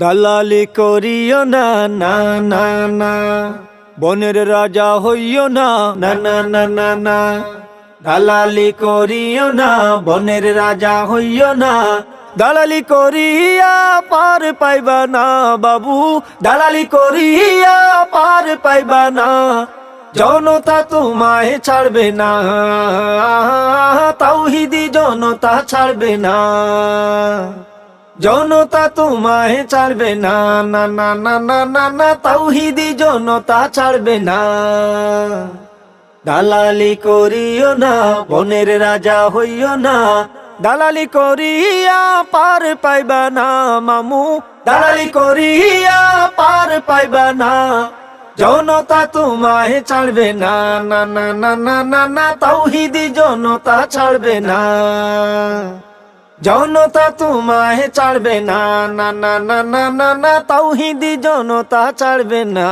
দালালি করিও না না না না। বনের রাজা হইও না না না না না না। দালালি করিও না, বনের রাজা হইও না। দালালি করিয়া পার পাইবা না, বাবু। দালালি করিয়া পার পাইবা না। জনতা তোমায় ছাড়বে না, তাওহিদি জনতা ছাড়বে না। জনতা তোমায় ছাড়বে না না না না না না না তাওহিদি জনতা ছাড়বে না দালালি করিও না বনের রাজা হইও না দালালি করিয়া পার পাইবা না মামু দালালি করিয়া পার পাইবা না জনতা তোমায় ছাড়বে না না না না না না তাওহিদি জনতা ছাড়বে না জনতা তোমায় ছাড়বে না না না না না না না তাওহিদি জনতা ছাড়বে না।